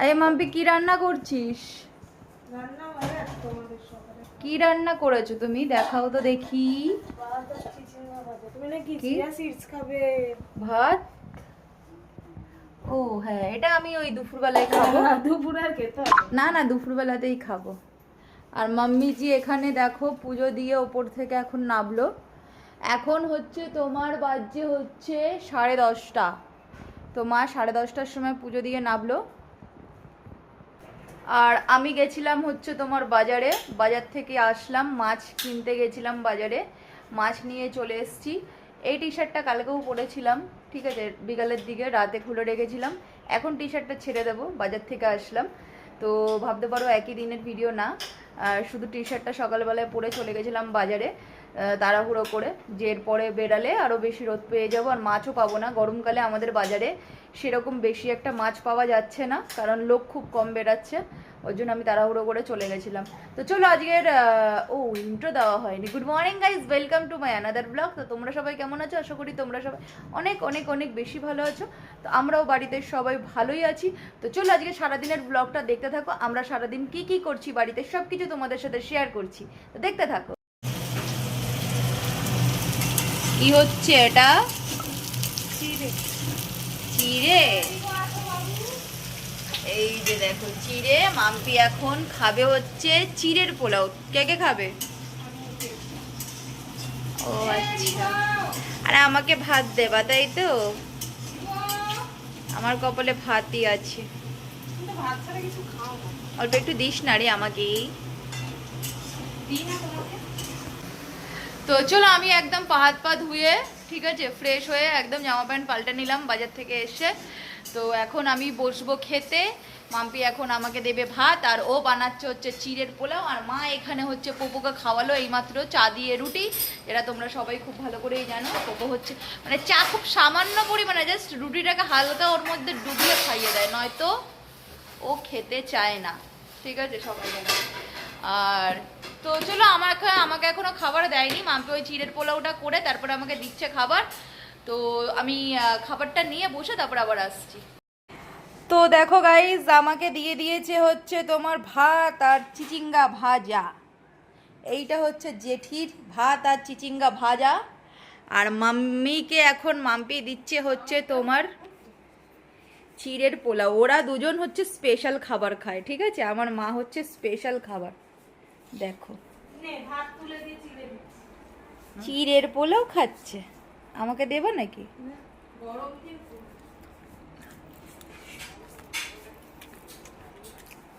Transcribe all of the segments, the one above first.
আরে মাম্পি কি রান্না করছিস? সকালে। কি রান্না করেছ তুমি? দেখাও তো দেখি। ভাত ও হ্যাঁ এটা আমি ওই দুপুরবেলায় খাব। দুপুর আর খেতে না। না দুপুরবেলাতেই খাব। আর মাম্মিজি এখানে দেখো পুজো দিয়ে ওপর থেকে এখন নামলো। এখন হচ্ছে তোমার বাজে হচ্ছে সাড়ে দশটা। তো মা সাড়ে দশটার সময় পুজো দিয়ে নামলো। আর আমি গেছিলাম হচ্ছে তোমার বাজারে, বাজার থেকে আসলাম, মাছ কিনতে গেছিলাম বাজারে, মাছ নিয়ে চলে এসেছি। এই টি শার্টটা কালকেও পরেছিলাম, ঠিক আছে? বিকালের দিকে, রাতে খুলে রেখেছিলাম। এখন টি শার্টটা ছেড়ে দেবো, বাজার থেকে আসলাম। তো ভাবতে পারো একই দিনের ভিডিও না, আর শুধু টি শার্টটা সকালবেলায় পরে চলে গেছিলাম বাজারে। তাড়াহুড়ো করে যে এরপরে বেরালে আরও বেশি রোদ পেয়ে যাব আর মাছও পাবো না। গরমকালে আমাদের বাজারে সেরকম বেশি একটা মাছ পাওয়া যাচ্ছে না, কারণ লোক খুব কম বেরাচ্ছে ওই জন্য আমি তাড়াহুড়ো করে চলে গেছিলাম। তো চলো আজকের ও ইন্ট্রো দেওয়া হয়নি। Good morning guys welcome to my another blog তো তোমরা সবাই কেমন আছো? আশা করি তোমরা সবাই অনেক অনেক অনেক বেশি ভালো আছো। তো আমরাও বাড়িতে সবাই ভালোই আছি। তো চলো আজকে সারাদিনের ব্লগটা দেখতে থাকো। আমরা সারাদিন কি কি করছি বাড়িতে সব কিছু তোমাদের সাথে শেয়ার করছি। তো দেখতে থাকো। কি হচ্ছে এটা? চিড়ে। এই যে দেখো চিড়ে মাম্পি এখন খাবে হচ্ছে চিড়ের পোলাও। কে কে খাবে? ও আচ্ছা। আরে আমাকে ভাত দেবা তাই তো? আমার কপালে ভাতই আছে। অল্প একটু দিস না রে আমাকে তোমাকে। তো চলো আমি একদম পা হাত পা ধুয়ে, ঠিক আছে ফ্রেশ হয়ে একদম জামা প্যান্ট পাল্টে নিলাম, বাজার থেকে এসে। তো এখন আমি বসবো খেতে। মাম্পি এখন আমাকে দেবে ভাত, আর ও বানাচ্ছে হচ্ছে চিড়ের পোলাও, আর মা এখানে হচ্ছে পোপোকে খাওয়ালো এইমাত্র চা দিয়ে রুটি। যেটা তোমরা সবাই খুব ভালো করেই জানো, পোপো হচ্ছে মানে চা খুব সামান্য পরিমাণে জাস্ট রুটিটাকে হালকা ওর মধ্যে ডুবিয়ে খাইয়ে দেয়, নয়তো ও খেতে চায় না। ঠিক আছে, সবাই আর তো চলো আমার আমাকে এখনও খাবার দেয়নি। মাম্পি ওই চিড়ের পোলাওটা করে তারপরে আমাকে দিচ্ছে খাবার। তো আমি খাবারটা নিয়ে বসে তারপর আবার আসছি। তো দেখো গাইজ আমাকে দিয়ে দিয়েছে হচ্ছে তোমার ভাত আর চিচিঙ্গা ভাজা। এইটা হচ্ছে জেঠির ভাত আর চিচিঙ্গা ভাজা। আর মাম্মিকে এখন মাম্পি দিচ্ছে হচ্ছে তোমার চিড়ের পোলাও। ওরা দুজন হচ্ছে স্পেশাল খাবার খায়, ঠিক আছে? আমার মা হচ্ছে স্পেশাল খাবার। দেখো। দিচ্ছি। চিড়ের পোলাও খাচ্ছে। আমাকে দেবে নাকি? গরম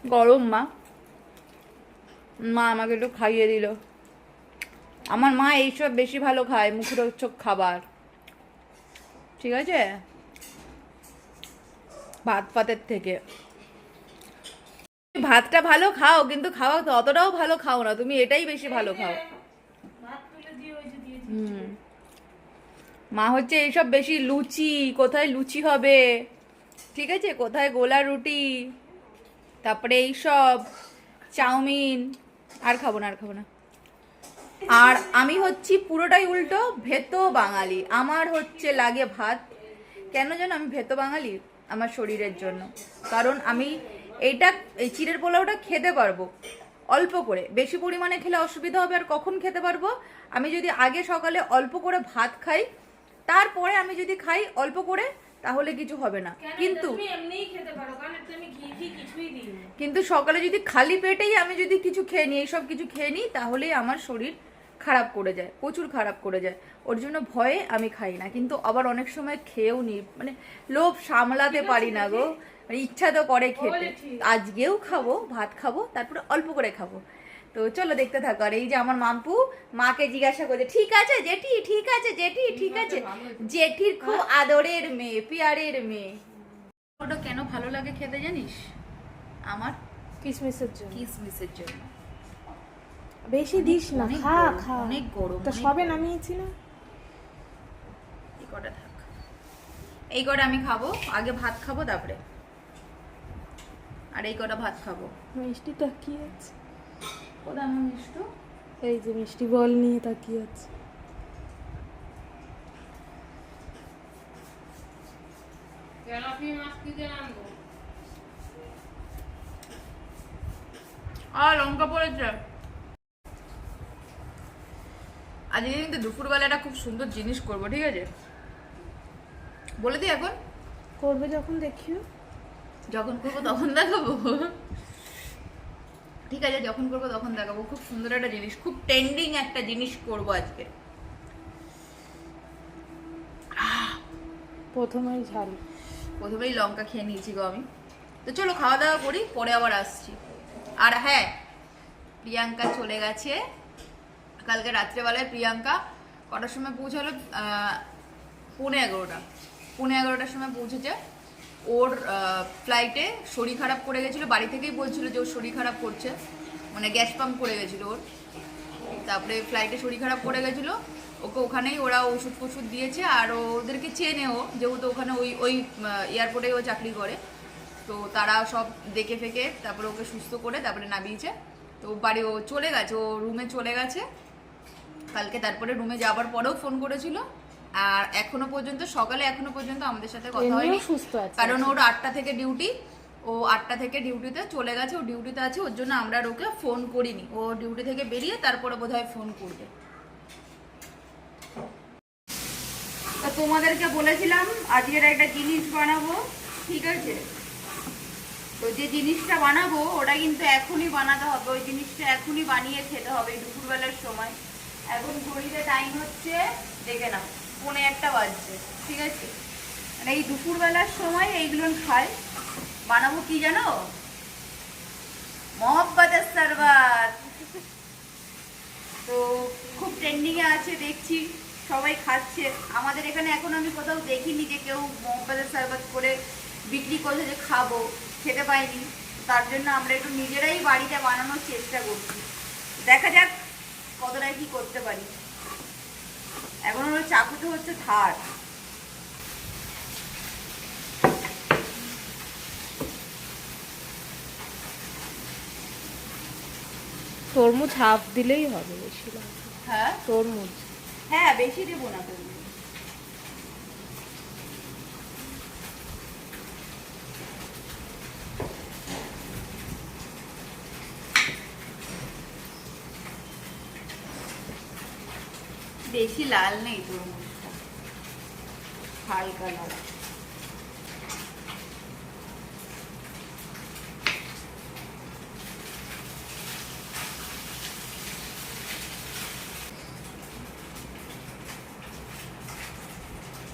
গরম মা। মা আমাকে একটু খাইয়ে দিল। আমার মা এইসব বেশি ভালো খায় মুখরোচক খাবার। ঠিক আছে? ভাত পাতের থেকে। ভাতটা ভালো খাও কিন্তু খাওয়া তো অতটাও ভালো খাও না তুমি এটাই বেশি ভালো খাও। হুম। মা হচ্ছে এইসব বেশি লুচি কোথায় লুচি হবে? ঠিক আছে? কোথায় গোলা রুটি? তারপরে এইসব চাউমিন আর খাব না আর খাব না। আর আমি হচ্ছি পুরোটাই উল্টো ভেতো বাঙালি। আমার হচ্ছে লাগে ভাত। কেন যেন আমি ভেতো বাঙালি আমার শরীরের জন্য। কারণ আমি এইটা এই চিড়ের পোলাওটা খেতে পারব। অল্প করে। বেশি পরিমাণে খেলে অসুবিধা হবে আর কখন খেতে পারব? আমি যদি আগে সকালে অল্প করে ভাত খাই তারপরে আমি যদি খাই অল্প করে তাহলে কিছু হবে না। কিন্তু কিন্তু সকালে যদি খালি পেটেই আমি যদি কিছু খেয়ে নিই এইসব কিছু খেয়ে নিই তাহলেই আমার শরীর খারাপ করে যায় প্রচুর খারাপ করে যায়। ওর জন্য ভয়ে আমি খাই না। কিন্তু আবার অনেক সময় খেয়েও নিই মানে লোভ সামলাতে পারি না গো। ইচ্ছা তো করে খেতে। আজকেও খাব ভাত খাব তারপরে অল্প করে খাব। তো চলো দেখতে থাকো। আর এই যে আমার মাম্পু মাকে জিজ্ঞাসা করছে ঠিক আছে জেঠি ঠিক আছে জেঠি ঠিক আছে। জেঠির খুব আদরের মেয়ে পিয়ারের মেয়ে। ওটা কেন ভালো লাগে খেতে জানিস? আমার কিসমিসের জন্য। কিসমিসের জন্য। বেশি দিস না অনেক খা খা। অনেক গরম তো সবে নামিয়েছি না? এই কটা থাক। এই কটা আমি খাব আগে ভাত খাব তারপরে আর এই কটা ভাত খাব। মিষ্টি তাকিয়ে আছে? আমার মিষ্টু? এই যে মিষ্টি বল নিয়ে তাকিয়ে আছে। আর লঙ্কা পড়েছে। আজকে কিন্তু দুপুরবেলা একটা খুব সুন্দর জিনিস করব ঠিক আছে? বলে দিই এখন। করবে যখন দেখিও। যখন করব তখন দেখাবো। ঠিক আছে যখন করব তখন দেখাবো। খুব সুন্দর একটা জিনিস খুব ট্রেন্ডিং একটা জিনিস করব আজকে। প্রথমেই ঝাল। প্রথমেই লঙ্কা খেয়ে নিয়েছি গো আমি। তো চলো খাওয়া দাওয়া করি পরে আবার আসছি। আর হ্যাঁ প্রিয়াঙ্কা চলে গেছে। কালকে রাত্রেবেলায় প্রিয়াঙ্কা কটার সময় পৌঁছালো? পৌনে এগারোটা। পৌনে এগারোটার সময় পৌঁছেছে। ওর ফ্লাইটে শরীর খারাপ করে গেছিল, বাড়ি থেকেই বলছিল যে ওর শরীর খারাপ করছে। মানে গ্যাস পাম্প করে গেছিল ওর। তারপরে ফ্লাইটে শরীর খারাপ করে গেছিল। ওকে ওখানেই ওরা ওষুধ ফষুধ দিয়েছে আর ওদেরকে চেনে ও, যেহেতু ওখানে ওই ওই এয়ারপোর্টেই ও চাকরি করে। তো তারা সব দেখে ফেকে, তারপরে ওকে সুস্থ করে তারপরে নামিয়েছে। তো বাড়ি, ও চলে গেছে, ও রুমে চলে গেছে। কালকে তারপরে রুমে যাবার পরেও ফোন করেছিল। আর এখনও পর্যন্ত সকালে এখনও পর্যন্ত আমাদের সাথে কথা হয়নি। সুস্থ আছে কারণ ওর আটটা থেকে ডিউটি ও আটটা থেকে ডিউটিতে চলে গেছে ও ডিউটিতে আছে ওর জন্য আমরা আর ওকে ফোন করিনি। ও ডিউটি থেকে বেরিয়ে তারপরে বোধহয় ফোন করবে। তো তোমাদেরকে বলেছিলাম আজকের একটা জিনিস বানাবো ঠিক আছে? তো যে জিনিসটা বানাবো ওটা কিন্তু এখনই বানাতে হবে। ওই জিনিসটা এখনই বানিয়ে খেতে হবে দুপুরবেলার সময়। এখন ঘড়িতে টাইম হচ্ছে দেখে নাও। পৌনে একটা বাজছে, ঠিক আছে? মানে এই দুপুরবেলার সময় এইগুলো খাই। বানাবো কি জানো? মহব্বতের সারবাত তো খুব ট্রেন্ডিং এ আছে, দেখছি, সবাই খাচ্ছে। আমাদের এখানে এখন আমি কোথাও দেখিনি যে কেউ মহব্বতের সারবাত করে বিক্রি করছে যে খাব, খেতে পাইনি। তার জন্য আমরা একটু নিজেরাই বাড়িতে বানানোর চেষ্টা করছি। দেখা যাক কতটা কি করতে পারি। এখন ওর চাকুতে হচ্ছে ধার তরমুজ হাফ দিলেই হবে বেশি হ্যাঁ? তরমুজ। হ্যাঁ বেশি দেবো না তুমি বেশি লাল নেই হালকা লাল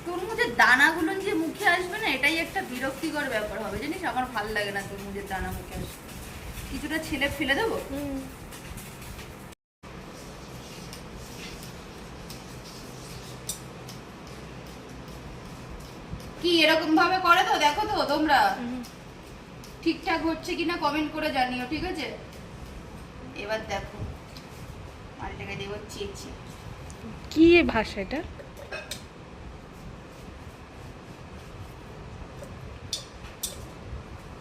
তরমুজের দানাগুলো যে মুখে আসবে না, এটাই একটা বিরক্তিকর ব্যাপার হবে। জানিস, আমার ভালো লাগে না তরমুজের দানা মুখে আসবে কিছুটা ছেলে ফেলে দেবো? কি এরকম ভাবে করে তো? দেখো তো তোমরা। ঠিকঠাক হচ্ছে কিনা কমেন্ট করে জানিও ঠিক আছে? এবার দেখো। মালটাকে দেবো চেয়েছি কি ভাষা এটা?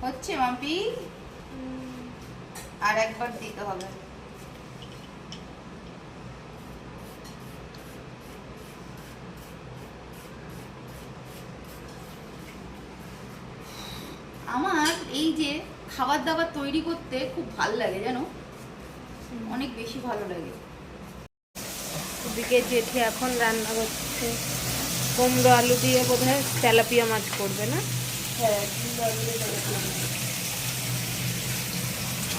হচ্ছে মাম্পি? আর একবার দিতে হবে। যে খাবার দাবার তৈরি করতে খুব ভালো লাগে জানো? অনেক বেশি ভালো লাগে। ওদিকে জেঠি এখন রান্না করছে। কুমড়ো আলু দিয়ে বোধহয় তেলাপিয়া মাছ করবে না? হ্যাঁ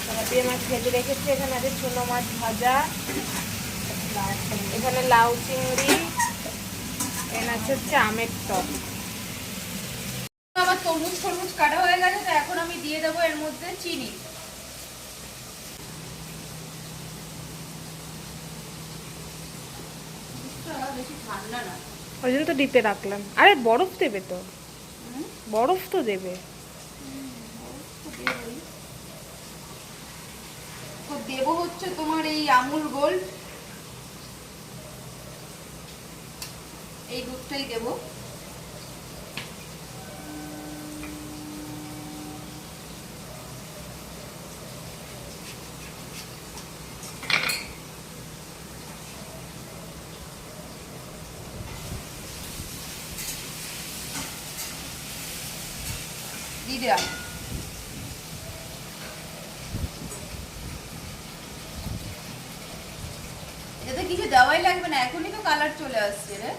তেলাপিয়া মাছ। ভেজে রেখেছে। এখানে আছে মাছ ভাজা এখানে লাউ চিংড়ি এখানে আছে হচ্ছে আমের টক। আমার তরমুজ তরমুজ কাটা হয়ে গেছে তো এখন আমি দিয়ে দেবো এর মধ্যে চিনি। ওই জন্য তো ডিপে রাখলাম। আরে বরফ দেবে তো। বরফ তো দেবে। তো। দেবো হচ্ছে তোমার এই আমুল গোল্ড। এই দুধটাই দেবো। দেওয়া এতে কিছু দেওয়াই লাগবে না, এখনই তো কালার চলে আসছে রে।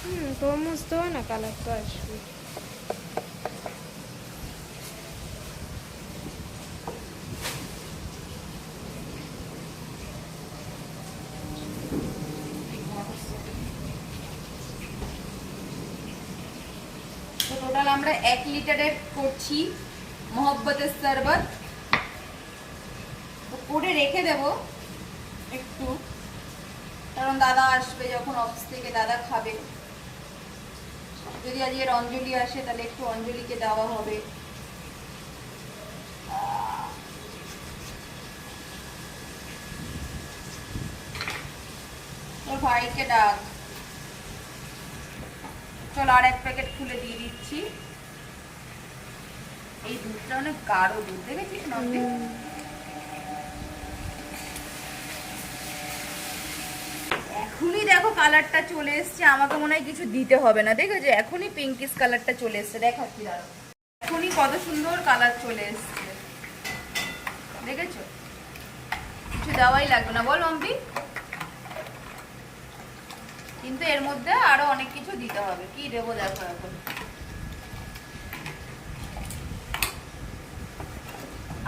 হুম, তো তো না কালার তো আসবে। লিটারের করছি, মহব্বতের শরবত। তো করে রেখে দেব একটু। কারণ দাদা আসবে যখন অফিস থেকে, দাদা খাবে। যদি আজকের অঞ্জলি আসে, তাহলে একটু অঞ্জলিকে দেওয়া হবে। তোর ভাইকে ডাক। চলো আর এক প্যাকেট খুলে দিয়ে দিচ্ছি। এই দুধটা অনেক গাঢ় দুধ দেখেছিস এখনই দেখো কালারটা চলে এসছে আমাকে মনে হয় কিছু দিতে হবে না দেখেছ? এখনই পিঙ্কিশ কালারটা চলে এসছে দেখাচ্ছি দাঁড়ো এখনই কত সুন্দর কালার চলে এসছে দেখেছ? কিছু দেওয়াই লাগবে না বল অম্পি কিন্তু এর মধ্যে আরও অনেক কিছু দিতে হবে কি দেবো দেখো এখন?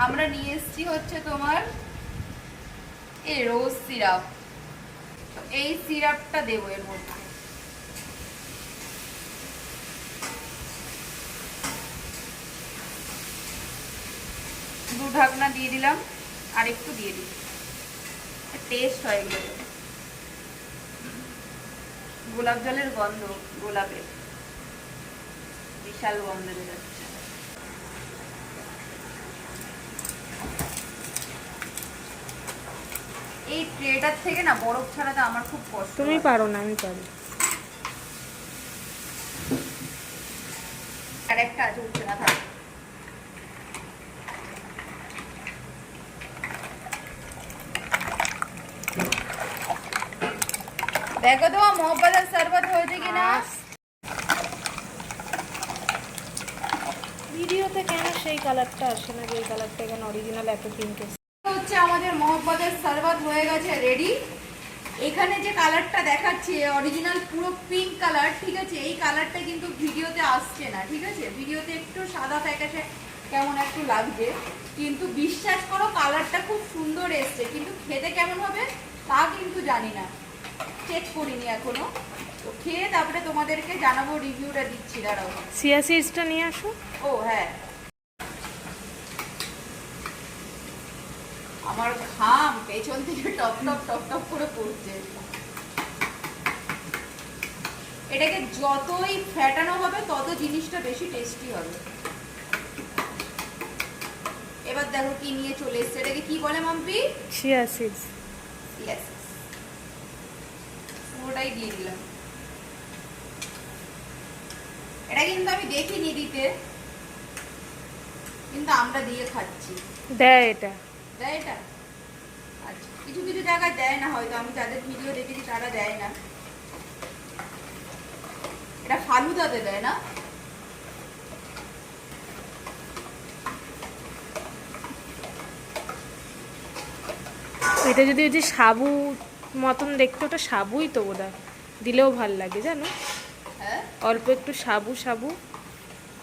আমরা নিয়ে এসেছি হচ্ছে তোমার এই রোজ সিরাপ তো এই সিরাপটা দেবো এর মধ্যে। দু ঢাকনা দিয়ে দিলাম, আর একটু দিয়ে দিই। টেস্ট হয় এগুলো গোলাপ জলের গন্ধ, গোলাপের। বিশাল গন্ধ বেরোচ্ছে। এই ট্রেটার থেকে না বরফ ছাড়াতে আমার খুব কষ্ট তুমি পারো না আমি পারি। আর একটা আছে উঠছে না থাক। দেখো তো মোহব্বতের শরবত হয়েছে কিনা? ভিডিওতে কেন সেই কালারটা আসে না যে এই কালারটা এখানে অরিজিনাল এত পিঙ্ক হচ্ছে আমাদের মোহব্বতের শরবত হয়ে গেছে রেডি এখানে যে কালারটা দেখাচ্ছে অরিজিনাল পুরো পিঙ্ক কালার ঠিক আছে? এই কালারটা কিন্তু ভিডিওতে আসছে না ঠিক আছে? ভিডিওতে একটু সাদা প্যাকেটে কেমন একটু লাগছে কিন্তু বিশ্বাস করো কালারটা খুব সুন্দর এসছে কিন্তু খেতে কেমন হবে তা কিন্তু জানি না। চেক করিনি এখনও। তো খেয়ে তারপরে তোমাদেরকে জানাব রিভিউটা দিচ্ছি দাঁড়াও। সিয়া সিডসটা নিয়ে আসো। ও হ্যাঁ। আমার ঘাম পেছন থেকে টপ টপ টপ টপ করে পড়ছে। এটাকে যতই ফ্যাটানো হবে তত জিনিসটা বেশি টেস্টি হবে। এবার দেখো কি নিয়ে চলে এসছে। এটাকে কি বলে মাম্পি? সিয়া সিডস পুরোটাই দিয়ে দিলাম। এটা কিন্তু আমি দেখিনি দিতে। কিন্তু আমরা দিয়ে খাচ্ছি। দেয় এটা। দেয় এটা? আচ্ছা কিছু কিছু জায়গায় দেয় না হয়তো আমি যাদের ভিডিও দেখেছি তারা দেয় না। এটা ফালুদাতে দেয় না? এটা যদি ওই যে সাবু মতন দেখতে ওটা সাবুই তো বোধ দিলেও ভালো লাগে জানো? হ্যাঁ? অল্প একটু সাবু সাবু।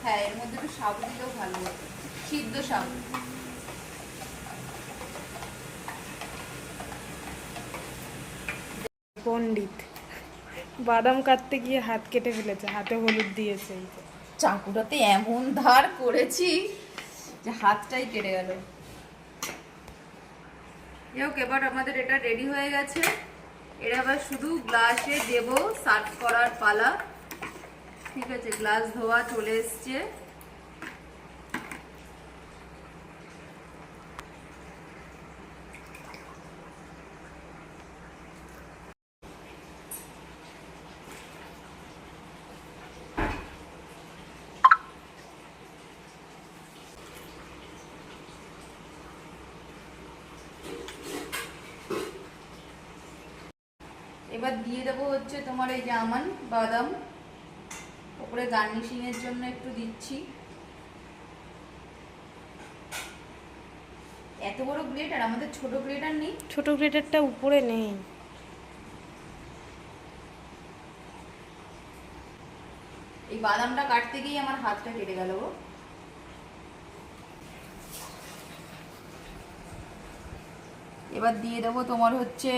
হ্যাঁ এর মধ্যে একটু সাবু দিলেও ভালো হবে সিদ্ধ সাবু। পণ্ডিত। বাদাম কাটতে গিয়ে হাত কেটে ফেলেছে, হাতে হলুদ দিয়েছে। চাকুটাতে এমন ধার করেছি যে হাতটাই কেটে গেল। হোক এবার আমাদের এটা রেডি হয়ে গেছে। এটা আবার শুধু গ্লাসে দেব, সার্ভ করার পালা। ঠিক আছে, গ্লাস ধোয়া চলে এসছে। দেব হচ্ছে তোমার এই যে আমান বাদাম ওপরে গার্নিশিংয়ের জন্য একটু দিচ্ছি। এত বড় গ্রেটার আমাদের ছোট গ্রেটার নেই? ছোট গ্রেটারটা উপরে নেই। এই বাদামটা কাটতে গিয়ে আমার হাতটা কেটে গেল এবার দিয়ে দেবো তোমার হচ্ছে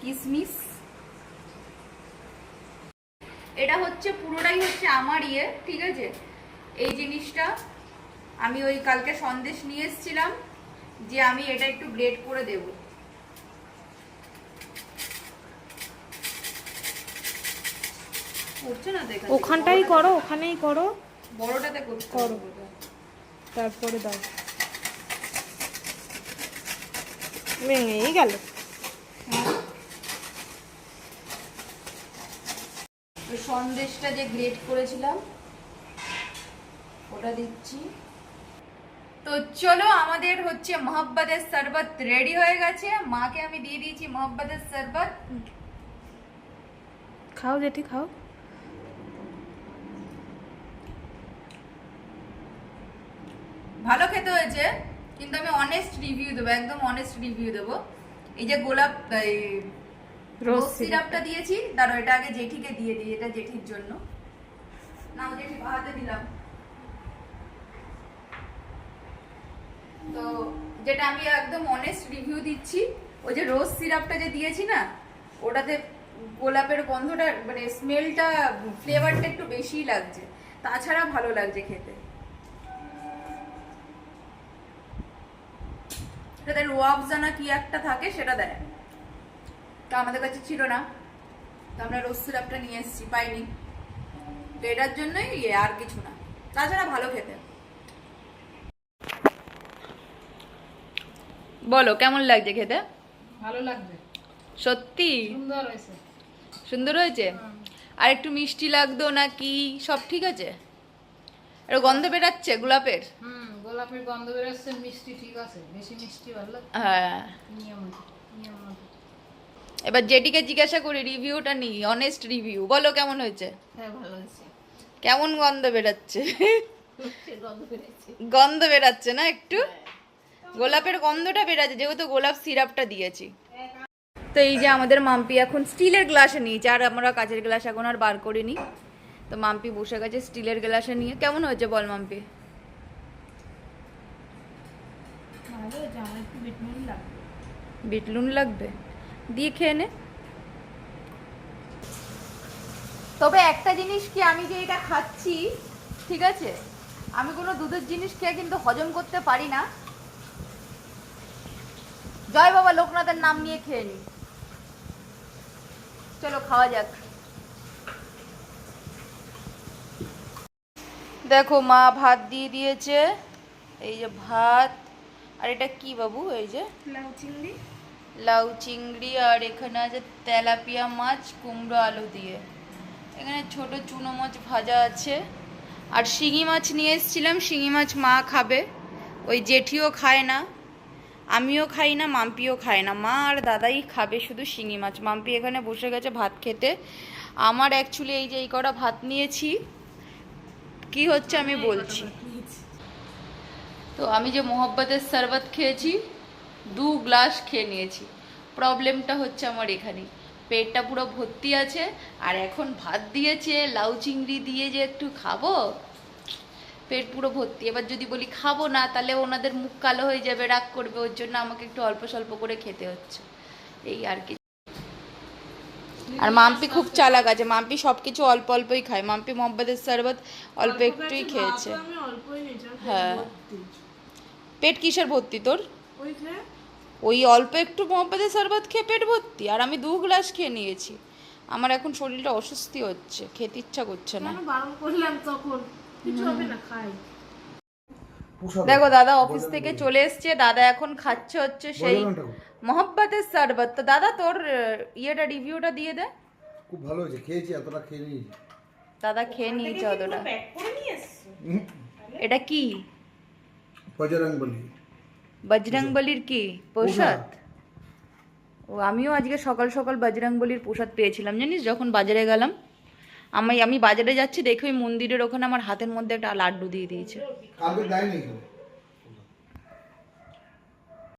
কিসমিস। এটা হচ্ছে পুরোটাই হচ্ছে আমার ইয়ে ঠিক আছে? এই জিনিসটা আমি ওই কালকে সন্দেশ নিয়ে এসেছিলাম যে আমি এটা একটু গ্রেড করে দেব। ওখানটাই করো ওখানেই করো। বড়টাতে করো। তারপরে দাও। ভেঙেই গেল। সন্দেশটা যে গ্রেট করেছিলাম ওটা দিচ্ছি। তো চলো আমাদের হচ্ছে মোহাব্বতের শরবত রেডি হয়ে গেছে। মাকে আমি দিয়ে দিয়েছি মোহাব্বতের শরবত। খাও জেঠি খাও। ভালো খেতে হয়েছে কিন্তু আমি অনেস্ট রিভিউ দেবো একদম অনেস্ট রিভিউ দেবো। এই যে গোলাপ রোজ সিরাপটা দিয়েছি। দাঁড়ো এটা আগে জেঠিকে দিয়ে দিই এটা জেঠির জন্য। না জেঠি হাতে দিলাম। তো যেটা আমি একদম অনেস্ট রিভিউ দিচ্ছি ওই যে রোজ সিরাপটা যে দিয়েছি না ওটাতে গোলাপের গন্ধটা মানে স্মেলটা ফ্লেভারটা একটু বেশিই লাগছে। তাছাড়া ভালো লাগছে খেতে। এটাতে রোয়াবজা না কি একটা থাকে সেটা দেয় তো আমাদের কাছে ছিল না। তো আমরা রোজ সিরাপটা নিয়ে এসেছি পাইনি। তো এটার জন্যই ইয়ে আর কিছু না। তাছাড়া ভালো খেতে। বলো কেমন লাগছে খেতে? ভালো লাগবে। সত্যি? সুন্দর হয়েছে। সুন্দর হয়েছে? আর একটু মিষ্টি লাগতো নাকি সব ঠিক আছে? আর গন্ধ বেরাচ্ছে গোলাপের? হুম গোলাপের গন্ধ বেরোচ্ছে মিষ্টি ঠিক আছে। বেশি মিষ্টি ভালো হ্যাঁ। নিয়ম নিয়ম। এবার জেডিকে জিজ্ঞাসা করি রিভিউটা নি অনেস্ট রিভিউ বলো কেমন হয়েছে? হ্যাঁ ভালো হয়েছে। কেমন গন্ধ বেরাচ্ছে? গন্ধ বেরোচ্ছে। না একটু? গোলাপের গন্ধটা বেরাচ্ছে যেহেতু গোলাপ সিরাপটা দিয়েছি। তো এই যে আমাদের মাম্পি এখন স্টিলের গ্লাসে নিয়েছে আর আমরা কাঁচের গ্লাস এখন আর বার করিনি। তো মাম্পি বসে গেছে স্টিলের গ্লাসে নিয়ে। কেমন হয়েছে বল মাম্পি? বিটলুন লাগবে? দিয়ে খেয়ে নে। তবে একটা জিনিস কি আমি যে এটা খাচ্ছি ঠিক আছে? আমি কোনো দুধের জিনিস খেয়ে কিন্তু হজম করতে পারি না। জয় বাবা লোকনাথের নাম নিয়ে খেয়ে নি। চলো খাওয়া যাক। দেখো মা ভাত দিয়ে দিয়েছে। এই যে ভাত। আর এটা কি বাবু এই যে? লাউ চিংড়ি। লাউ, চিংড়ি আর এখানে আছে তেলাপিয়া মাছ, কুমড়ো আলু দিয়ে। এখানে ছোট চুনো মাছ ভাজা আছে। আর শিঙি মাছ নিয়ে এসেছিলাম, শিঙি মাছ মা খাবে। ওই জেঠিও খায় না, আমিও খাই না, মাম্পিও খায় না। মা আর দাদাই খাবে শুধু শিঙি মাছ। মাম্পি এখানে বসে গেছে ভাত খেতে। আমার অ্যাকচুয়ালি এই যে এই কটা ভাত নিয়েছি, কি হচ্ছে আমি বলছি। তো আমি যে মোহব্বতের শরবত খেয়েছি দু গ্লাস খেয়ে নিয়েছি। প্রবলেমটা হচ্ছে আমার এখানে। পেটটা পুরো ভর্তি আছে আর এখন ভাত দিয়েছে লাউ চিংড়ি দিয়ে যে একটু খাব পেট পুরো ভর্তি। এবার যদি বলি খাব না তাহলে ওনাদের মুখ কালো হয়ে যাবে রাগ করবে ওর জন্য আমাকে একটু অল্প স্বল্প করে খেতে হচ্ছে। এই আর কি। আর মাম্পি খুব চালাক আছে মাম্পি সব কিছু অল্প অল্পই খায়। মাম্পি মোহাম্মদের শরবত অল্প একটুই খেয়েছে। হ্যাঁ। পেট কিসের ভর্তি তোর? ওই অল্প একটু মোহাম্মদের শরবত খেয়ে পেট ভর্তি আর আমি দু গ্লাস খেয়ে নিয়েছি। আমার এখন শরীরটা অস্বস্তি হচ্ছে খেতে ইচ্ছা করছে না। কেন বারণ করলাম তখন? কিছু হবে না খাই। দেখো দাদা অফিস থেকে চলে এসছে দাদা এখন খাচ্ছে হচ্ছে সেই মোহাব্বতের শরবত। তো দাদা তোর ইয়েটা রিভিউটা দিয়ে দে। খুব ভালো হয়েছে খেয়েছি এতটা খেয়ে নিয়েছি দাদা খেয়ে নিয়েছে অতটা। এটা কি? বজরং বলি বজরংবলির কি? প্রসাদ? ও আমিও আজকে সকাল সকাল বজরংবলির প্রসাদ পেয়েছিলাম জানিস? যখন বাজারে গেলাম আমি আমি বাজারে যাচ্ছি দেখি ওই মন্দিরের ওখানে আমার হাতের মধ্যে একটা লাড্ডু দিয়ে দিয়েছে।